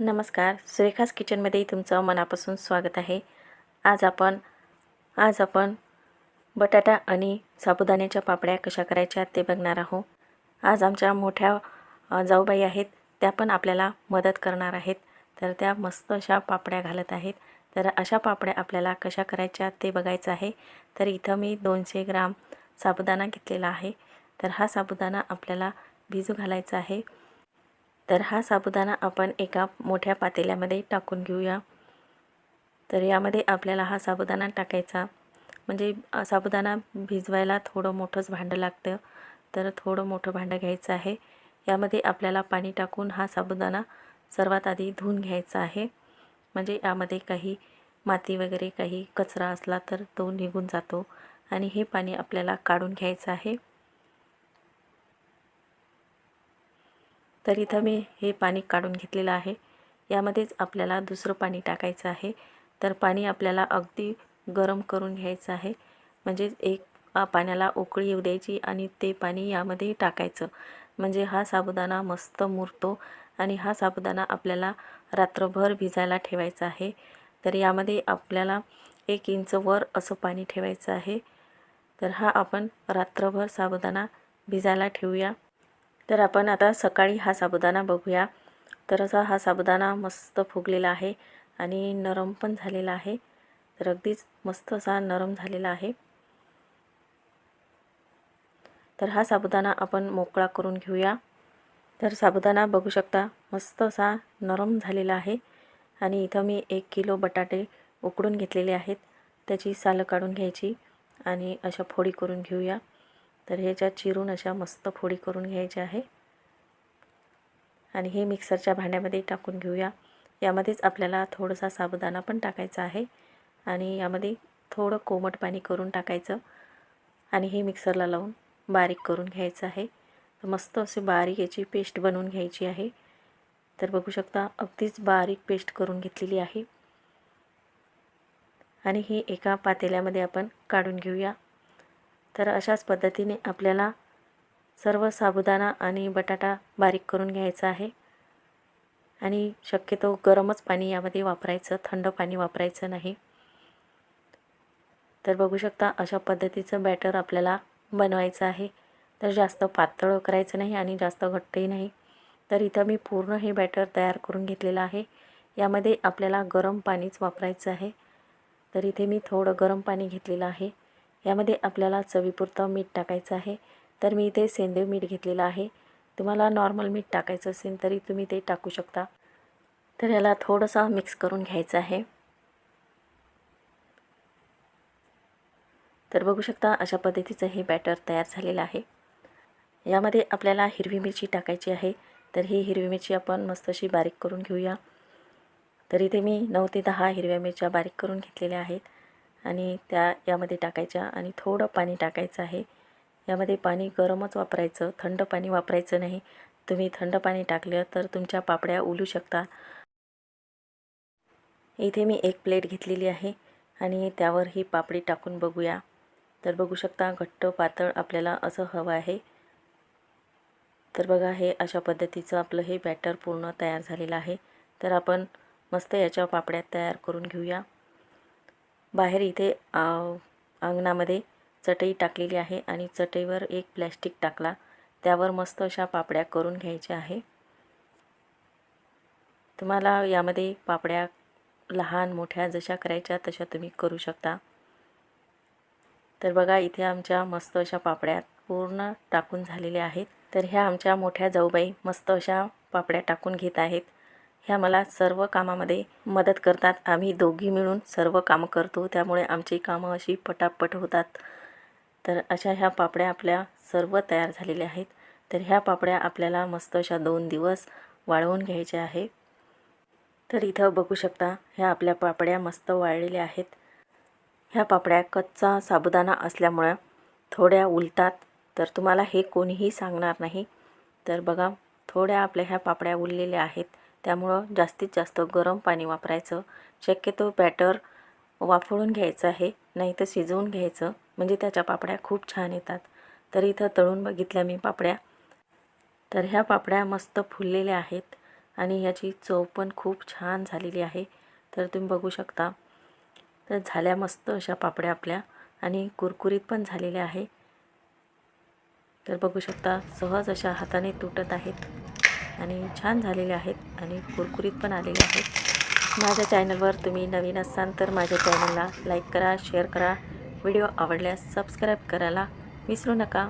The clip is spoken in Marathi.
नमस्कार. सुरेखास किचनमध्ये तुमचं मनापासून स्वागत आहे. आज आपण आज आपण बटाटा आणि साबुदाण्याच्या पापड्या कशा करायच्या ते बघणार आहोत. आज आमच्या मोठ्या जाऊबाई आहेत. त्या पण आपल्याला मदत करणार आहेत. तर त्या मस्त अशा पापड्या घालत आहेत. तर अशा पापड्या आपल्याला कशा करायच्या ते बघायचं आहे. तर इथं मी दोनशे ग्राम साबुदाणा घेतलेला आहे. तर हा साबुदाणा आपल्याला भिजू घालायचा आहे. तर हा साबुदाणा आपण एका मोठ्या पातेल्यामध्ये टाकून घेऊया. तर यामध्ये आपल्याला हा साबुदाणा टाकायचा. म्हणजे साबुदाणा भिजवायला थोडं मोठंच भांडं लागतं. तर थोडं मोठं भांडं घ्यायचं आहे. यामध्ये आपल्याला पाणी टाकून हा साबुदाणा सर्वात आधी धुवून घ्यायचा आहे. म्हणजे यामध्ये काही माती वगैरे काही कचरा असला तर तो निघून जातो आणि हे पाणी आपल्याला काढून घ्यायचं आहे. तर इथं मी हे पाणी काढून घेतलेलं आहे. यामध्येच आपल्याला दुसरं पाणी टाकायचं आहे. तर पाणी आपल्याला अगदी गरम करून घ्यायचं आहे. म्हणजेच एक पाण्याला उकळी येऊ द्यायची आणि ते पाणी यामध्ये टाकायचं. म्हणजे हा साबुदाणा मस्त मुरतो आणि हा साबुदाणा आपल्याला रात्रभर भिजायला ठेवायचा आहे. तर यामध्ये आपल्याला एक इंच वर असं पाणी ठेवायचं आहे. तर हा आपण रात्रभर साबुदाणा भिजायला ठेवूया. तर आपण आता सकाळी हा साबुदाणा बघूया. तर असा हा साबुदाणा मस्त फुगलेला आहे आणि नरम पण झालेला आहे. तर अगदीच मस्त असा नरम झालेला आहे. तर हा साबुदाणा आपण मोकळा करून घेऊया. तर साबुदाणा बघू शकता मस्त असा नरम झालेला आहे. आणि इथं मी एक किलो बटाटे उकडून घेतलेले आहेत. त्याची सालं काढून घ्यायची आणि अशा फोडी करून घेऊया. तर ह्याच्यात चिरून अशा मस्त फोडी करून घ्यायच्या आहे. आणि हे मिक्सरच्या भांड्यामध्ये टाकून घेऊया. यामध्येच आपल्याला थोडासा साबुदाणा पण टाकायचा आहे. आणि यामध्ये थोडं कोमट पाणी करून टाकायचं. आणि हे मिक्सरला लावून बारीक करून घ्यायचं आहे. तर मस्त असे बारीक याची पेस्ट बनवून घ्यायची आहे. तर बघू शकता अगदीच बारीक पेस्ट करून घेतलेली आहे. आणि हे एका पातेल्यामध्ये आपण काढून घेऊया. तर अशाच पद्धतीने आपल्याला सर्व साबुदाणा आणि बटाटा बारीक करून घ्यायचा आहे. आणि शक्यतो गरमच पाणी यामध्ये वापरायचं थंड पाणी वापरायचं नाही. तर बघू शकता अशा पद्धतीचं बॅटर आपल्याला बनवायचं आहे. तर जास्त पातळ करायचं नाही आणि जास्त घट्टही नाही. तर इथं मी पूर्ण हे बॅटर तयार करून घेतलेलं आहे. यामध्ये आपल्याला गरम पाणीच वापरायचं आहे. तर इथे मी थोडं गरम पाणी घेतलेलं आहे. यामध्ये आपल्याला चवीपुरतं मीठ टाकायचं आहे. तर मी इथे सेंदव मीठ घेतलेलं आहे. तुम्हाला नॉर्मल मीठ टाकायचं असेल तरी तुम्ही ते टाकू शकता. तर याला थोडंसं मिक्स करून घ्यायचं आहे. तर बघू शकता अशा पद्धतीचं हे बॅटर तयार झालेलं आहे. यामध्ये आपल्याला हिरवी मिरची टाकायची आहे. तर ही हिरवी मिरची आपण मस्त अशी बारीक करून घेऊया. तर इथे मी नऊ ते दहा हिरव्या मिरच्या बारीक करून घेतलेल्या आहेत. आणि त्या यामध्ये टाकायच्या आणि थोडं पाणी टाकायचं आहे. यामध्ये पाणी गरमच वापरायचं थंड पाणी वापरायचं नाही. तुम्ही थंड पाणी टाकलं तर तुमच्या पापड्या उलू शकता. इथे मी एक प्लेट घेतलेली आहे आणि त्यावर ही पापडी टाकून बघूया. तर बघू शकता घट्ट पातळ आपल्याला असं हवं आहे. तर बघा हे अशा पद्धतीचं आपलं हे बॅटर पूर्ण तयार झालेलं आहे. तर आपण मस्त याच्या पापड्या तयार करून घेऊया. बाहेर इथे अंगणामध्ये चटई टाकलेली आहे आणि चटईवर एक प्लॅस्टिक टाकला. त्यावर मस्त अशा पापड्या करून घ्यायच्या आहे. तुम्हाला यामध्ये पापड्या लहान मोठ्या जशा करायच्या तशा तुम्ही करू शकता. तर बघा इथे आमच्या मस्त अशा पापड्या पूर्ण टाकून झालेल्या आहेत. तर ह्या आमच्या मोठ्या जाऊबाई मस्त अशा पापड्या टाकून घेत आहेत. ह्या मला सर्व कामामध्ये मदत करतात. आम्ही दोघी मिळून सर्व कामं करतो. त्यामुळे आमची कामं अशी पटापट होतात. तर अशा ह्या पापड्या आपल्या सर्व तयार झालेल्या आहेत. तर ह्या पापड्या आपल्याला मस्त अशा दोन दिवस वाळवून घ्यायच्या आहे. तर इथं बघू शकता ह्या आपल्या पापड्या मस्त वाळलेल्या आहेत. ह्या पापड्या कच्चा साबुदाणा असल्यामुळं थोड्या उलतात. तर तुम्हाला हे कोणीही सांगणार नाही. तर बघा थोड्या आपल्या ह्या पापड्या उरलेल्या आहेत. त्यामुळं जास्तीत जास्त गरम पाणी वापरायचं. शक्यतो बॅटर वाफळून घ्यायचं आहे नाही तर शिजवून घ्यायचं. म्हणजे त्याच्या पापड्या खूप छान येतात. तर इथं तळून बघितल्या मी पापड्या. तर ह्या पापड्या मस्त फुललेल्या आहेत आणि ह्याची चव पण खूप छान झालेली आहे. तर तुम्ही बघू शकता. तर झाल्या मस्त अशा पापड्या आपल्या आणि कुरकुरीत पण झालेल्या आहे. तर बघू शकता सहज अशा हाताने तुटत आहेत. आणि छान झालेले आहेत आणि कुरकुरीत पण आलेले आहेत. माझ्या चॅनलवर तुम्ही नवीन असाल तर माझ्या चॅनलला लाईक करा शेअर करा. व्हिडिओ आवडल्यास सबस्क्राईब करायला विसरू नका.